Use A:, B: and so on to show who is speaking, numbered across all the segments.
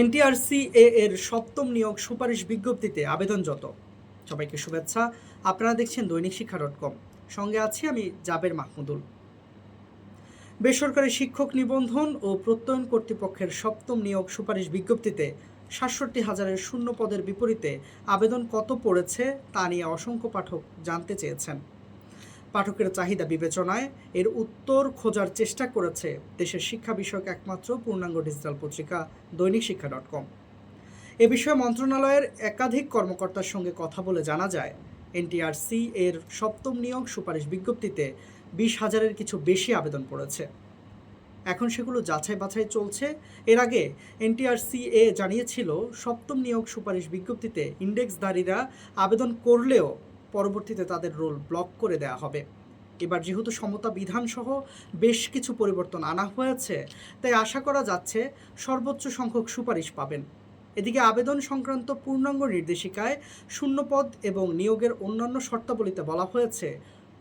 A: NTRC এ এর সপ্তম নিয়োগ সুপারিশ বিজ্ঞপ্তিতে আবেদন যত। সবাইকে শুভেচ্ছা। আপনারা দেখছেন দৈনিক শিক্ষা ডট কম। সঙ্গে আছি আমি জাবের মাহমুদুল। বেসরকারি শিক্ষক নিবন্ধন ও প্রত্যয়ন কর্তৃপক্ষের সপ্তম নিয়োগ সুপারিশ বিজ্ঞপ্তিতে সাতষট্টি হাজারের শূন্য পদের বিপরীতে আবেদন কত পড়েছে তা নিয়ে অসংখ্য পাঠক জানতে চেয়েছেন। পাঠকের চাহিদা বিবেচনায় এর উত্তর খোঁজার চেষ্টা করেছে দেশের শিক্ষা বিষয়ক একমাত্র পূর্ণাঙ্গ ডিজিটাল পত্রিকা দৈনিক শিক্ষা ডট কম। এ বিষয়ে মন্ত্রণালয়ের একাধিক কর্মকর্তার সঙ্গে কথা বলে জানা যায়, এনটিআরসি এর সপ্তম নিয়োগ সুপারিশ বিজ্ঞপ্তিতে বিশ হাজারের কিছু বেশি আবেদন পড়েছে। এখন সেগুলো যাচাই বাছাই চলছে। এর আগে এনটিআরসি এ জানিয়েছিল, সপ্তম নিয়োগ সুপারিশ বিজ্ঞপ্তিতে ইন্ডেক্সধারীরা আবেদন করলেও পরবর্তীতে তাদের রোল ব্লক করে দেওয়া হবে। এবার যেহেতু সমতা বিধান সহ বেশ কিছু পরিবর্তন আনা হয়েছে, তাই আশা করা যাচ্ছে সর্বোচ্চ সংখ্যক সুপারিশ পাবেন। এদিকে আবেদন সংক্রান্ত পূর্ণাঙ্গ নির্দেশিকায় শূন্যপদ এবং নিয়োগের অন্যান্য শর্তাবলীতে বলা হয়েছে,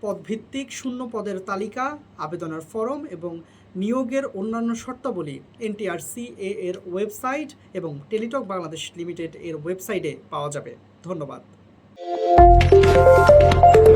A: পদভিত্তিক শূন্য পদের তালিকা, আবেদনের ফরম এবং নিয়োগের অন্যান্য শর্তাবলী এনটিআরসি এ এর ওয়েবসাইট এবং টেলিটক বাংলাদেশ লিমিটেড এর ওয়েবসাইটে পাওয়া যাবে। ধন্যবাদ। Música